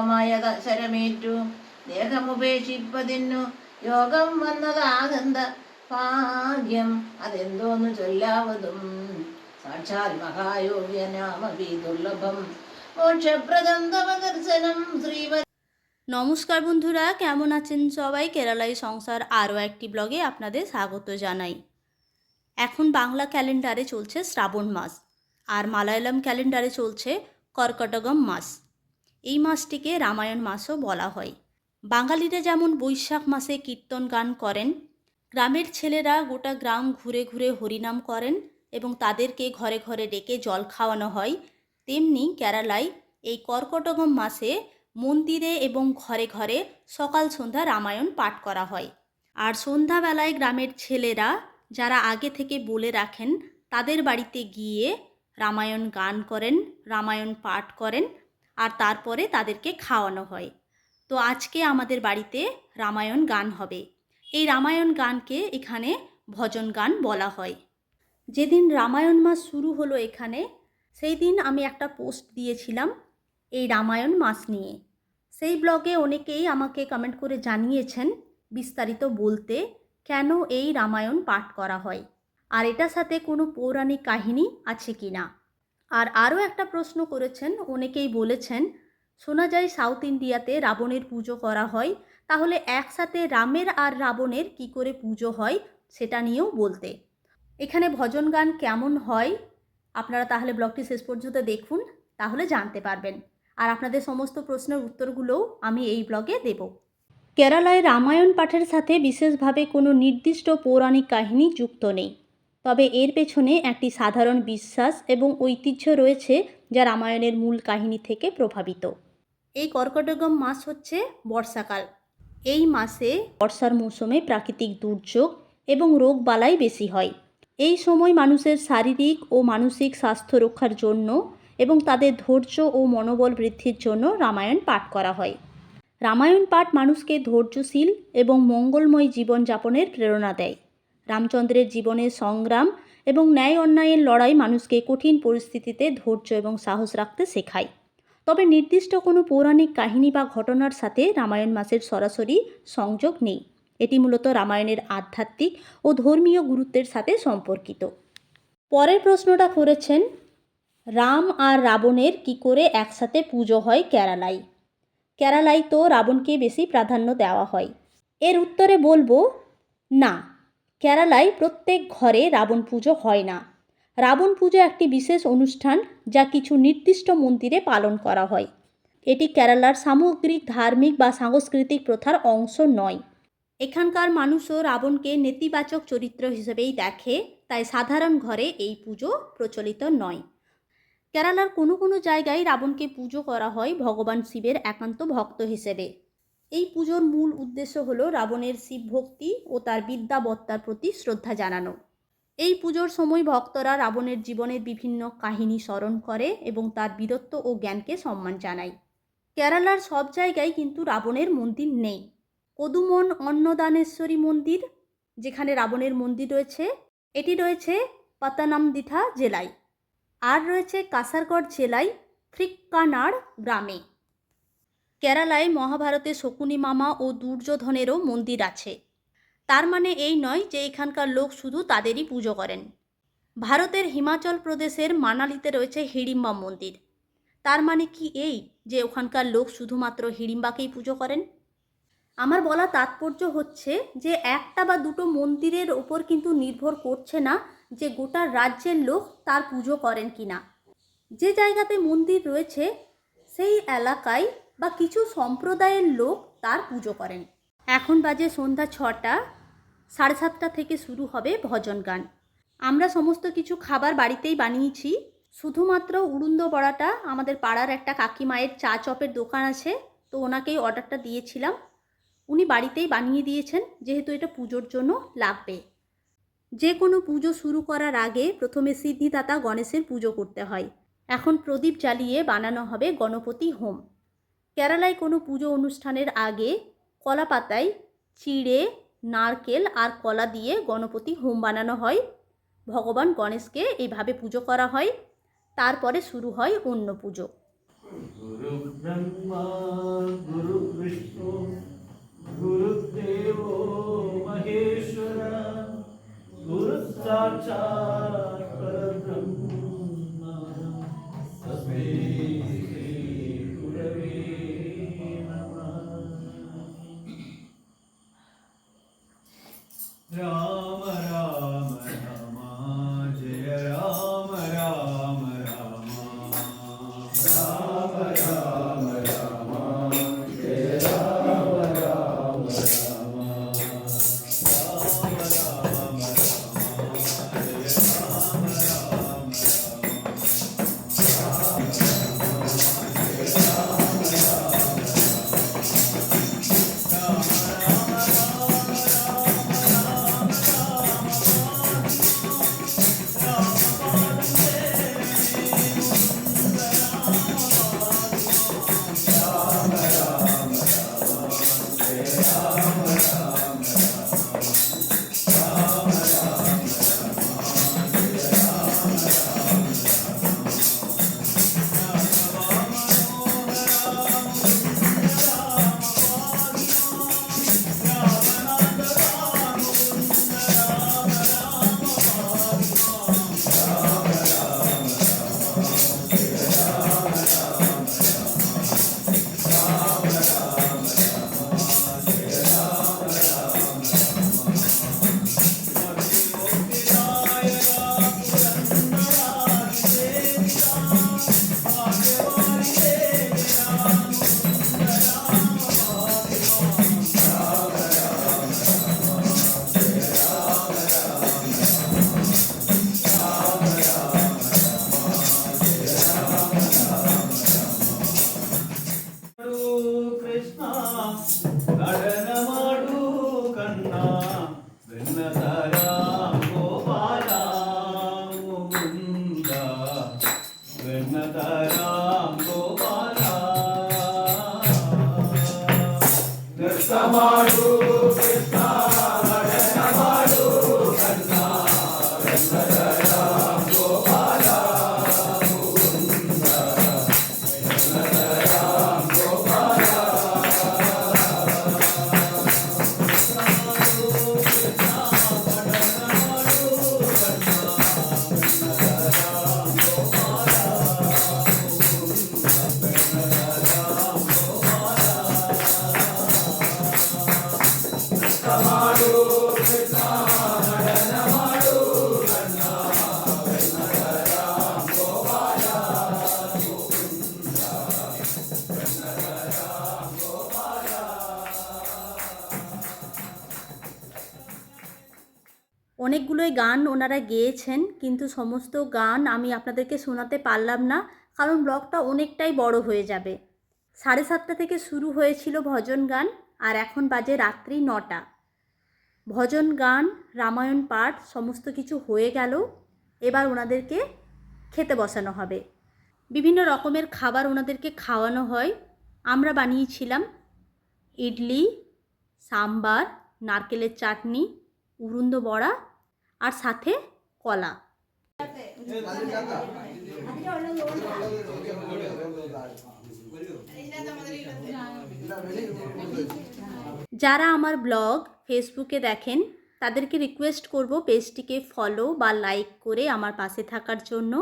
യോഗമായ ശരമേറ്റു ദേഹമുപേക്ഷിപ്പതിന്നു യോഗം വന്നതാകന്ത ഭാഗ്യം അതെന്തോന്നു ചൊല്ലാവതും സാക്ഷാൽ മഹായോഗ്യനാമപി ദുർലഭം മോക്ഷപ്രദം തവ ദർശനം ശ്രീവ নমস্কার বন্ধুরা কেমন আছেন সবাই কেরালাই সংসার আরও একটি ব্লগে আপনাদের স্বাগত জানাই এখন বাংলা ক্যালেন্ডারে চলছে শ্রাবণ মাস আর মালায়ালাম ক্যালেন্ডারে চলছে কর্কটগম মাস এই মাসটিকে রামায়ণ মাসও বলা হয়। বাঙালিরা যেমন বৈশাখ মাসে কীর্তন গান করেন, গ্রামের ছেলেরা গোটা গ্রাম ঘুরে ঘুরে হরিনাম করেন এবং তাদেরকে ঘরে ঘরে ডেকে জল খাওয়ানো হয়, তেমনি কেরালায় এই কর্কটগম মাসে মন্দিরে এবং ঘরে ঘরে সকাল সন্ধ্যা রামায়ণ পাঠ করা হয়। আর সন্ধ্যাবেলায় গ্রামের ছেলেরা যারা আগে থেকে বলে রাখেন, তাদের বাড়িতে গিয়ে রামায়ণ গান করেন, রামায়ণ পাঠ করেন আর তারপরে তাদেরকে খাওয়ানো হয়। তো আজকে আমাদের বাড়িতে রামায়ণ গান হবে। এই রামায়ণ গানকে এখানে ভজন গান বলা হয়। যেদিন রামায়ণ মাস শুরু হলো এখানে, সেই দিন আমি একটা পোস্ট দিয়েছিলাম এই রামায়ণ মাস নিয়ে। সেই ব্লগে অনেকেই আমাকে কমেন্ট করে জানিয়েছেন বিস্তারিত বলতে কেন এই রামায়ণ পাঠ করা হয়। আর এটার সাথে কোনো পৌরাণিক কাহিনী আছে কি না আর আরও একটা প্রশ্ন করেছেন, অনেকেই বলেছেন, শোনা যায় সাউথ ইন্ডিয়াতে রাবণের পুজো করা হয়, তাহলে একসাথে রামের আর রাবণের কি করে পুজো হয় সেটা নিয়েও বলতে। এখানে ভজন গান কেমন হয়, আপনারা তাহলে ব্লগটি শেষ পর্যন্ত দেখুন, তাহলে জানতে পারবেন। আর আপনাদের সমস্ত প্রশ্নের উত্তরগুলোও আমি এই ব্লগে দেব। কেরালায় রামায়ণ পাঠের সাথে বিশেষভাবে কোনো নির্দিষ্ট পৌরাণিক কাহিনী যুক্ত নেই। তবে এর পেছনে একটি সাধারণ বিশ্বাস এবং ঐতিহ্য রয়েছে যা রামায়ণের মূল কাহিনী থেকে প্রভাবিত। এই কর্কটগম মাস হচ্ছে বর্ষাকাল। এই মাসে বর্ষার মৌসুমে প্রাকৃতিক দুর্যোগ এবং রোগবালাই বেশি হয়। এই সময় মানুষের শারীরিক ও মানসিক স্বাস্থ্য রক্ষার জন্য এবং তাদের ধৈর্য ও মনোবল বৃদ্ধির জন্য রামায়ণ পাঠ করা হয়। রামায়ণ পাঠ মানুষকে ধৈর্যশীল এবং মঙ্গলময় জীবনযাপনের প্রেরণা দেয়। রামচন্দ্রের জীবনের সংগ্রাম এবং ন্যায় অন্যায়ের লড়াই মানুষকে কঠিন পরিস্থিতিতে ধৈর্য এবং সাহস রাখতে শেখায়। তবে নির্দিষ্ট কোনো পৌরাণিক কাহিনী বা ঘটনার সাথে রামায়ণ মাসের সরাসরি সংযোগ নেই। এটি মূলত রামায়ণের আধ্যাত্মিক ও ধর্মীয় গুরুত্বের সাথে সম্পর্কিত। পরের প্রশ্নটা করেছেন, রাম আর রাবণের কি করে একসাথে পুজো হয় কেরালায়? কেরালায় তো রাবণকে বেশি প্রাধান্য দেওয়া হয়। এর উত্তরে বলব, না। কেরালায় প্রত্যেক ঘরে রাবণ পুজো হয় না। রাবণ পুজো একটি বিশেষ অনুষ্ঠান যা কিছু নির্দিষ্ট মন্দিরে পালন করা হয়। এটি কেরালার সামগ্রিক, ধার্মিক বা সাংস্কৃতিক প্রথার অংশ নয়। এখানকার মানুষও রাবণকে নেতিবাচক চরিত্র হিসেবেই দেখে, তাই সাধারণ ঘরে এই পুজো প্রচলিত নয়। কেরালার কোনো কোনো জায়গায় রাবণকে পুজো করা হয় ভগবান শিবের একান্ত ভক্ত হিসেবে। এই পুজোর মূল উদ্দেশ্য হল রাবণের শিব ভক্তি ও তার বিদ্যাবত্তার প্রতি শ্রদ্ধা জানানো। এই পুজোর সময় ভক্তরা রাবণের জীবনের বিভিন্ন কাহিনী স্মরণ করে এবং তার বীরত্ব ও জ্ঞানকে সম্মান জানায়। কেরালার সব জায়গায় কিন্তু রাবণের মন্দির নেই। কদুমন অন্নদানেশ্বরী মন্দির, যেখানে রাবণের মন্দির রয়েছে, এটি রয়েছে পাতানামদিথা জেলায়। আর রয়েছে কাসারগড় জেলায় থ্রিক্কানাড় গ্রামে। কেরালায় মহাভারতে শকুনি মামা ও দুর্যোধনেরও মন্দির আছে। তার মানে এই নয় যে এখানকার লোক শুধু তাদেরই পুজো করেন। ভারতের হিমাচল প্রদেশের মানালিতে রয়েছে হিড়িম্বা মন্দির। তার মানে কি এই যে ওখানকার লোক শুধুমাত্র হিড়িম্বাকেই পুজো করেন? আমার বলা তাৎপর্য হচ্ছে যে একটা বা দুটো মন্দিরের ওপর কিন্তু নির্ভর করছে না যে গোটা রাজ্যের লোক তার পুজো করেন কি না যে জায়গাতে মন্দির রয়েছে, সেই এলাকায় বা কিছু সম্প্রদায়ের লোক তার পুজো করেন। এখন বাজে সন্ধ্যা ছটা, সাড়ে সাতটা থেকে শুরু হবে ভজন গান। আমরা সমস্ত কিছু খাবার বাড়িতেই বানিয়েছি। শুধুমাত্র উড়ুন্দ বড়াটা আমাদের পাড়ার একটা কাকিমায়ের চা চপের দোকান আছে, তো ওনাকেই অর্ডারটা দিয়েছিলাম। উনি বাড়িতেই বানিয়ে দিয়েছেন, যেহেতু এটা পুজোর জন্য লাগবে। যে কোনো পুজো শুরু করার আগে প্রথমে সিদ্ধিদাতা গণেশের পুজো করতে হয়। এখন প্রদীপ জ্বালিয়ে বানানো হবে গণপতি হোম। কেরালায় কোনো পুজো অনুষ্ঠানের আগে কলা পাতায় চিড়ে, নারকেল আর কলা দিয়ে গণপতি হোম বানানো হয়। ভগবান গণেশকে এইভাবে পুজো করা হয়। তারপরে শুরু হয় অন্য পুজো। গুরু অনেকগুলোই গান ওনারা গেয়েছেন, কিন্তু সমস্ত গান আমি আপনাদেরকে শোনাতে পারলাম না, কারণ ব্লগটা অনেকটাই বড় হয়ে যাবে। সাড়ে সাতটা থেকে শুরু হয়েছিল ভজন গান, আর এখন বাজে রাত্রি নটা। ভজন গান, রামায়ণ পাঠ, সমস্ত কিছু হয়ে গেল, এবার ওনাদেরকে খেতে বসানো হবে। বিভিন্ন রকমের খাবার ওনাদেরকে খাওয়ানো হয়। আমরা বানিয়েছিলাম ইডলি, সাম্বার, নারকেলের চাটনি, উরুন্দ বড়া আর সাথে কলা। যারা আমার ব্লগ ফেসবুকে দেখেন, তাদেরকে রিকোয়েস্ট করব পেজটিকে ফলো বা লাইক করে আমার পাশে থাকার জন্য।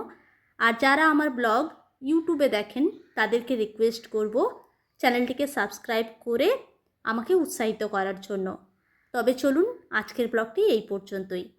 আর যারা আমার ব্লগ ইউটিউবে দেখেন, তাদেরকে রিকোয়েস্ট করব চ্যানেলটিকে সাবস্ক্রাইব করে আমাকে উৎসাহিত করার জন্য। তবে চলুন, আজকের ব্লগটি এই পর্যন্তই।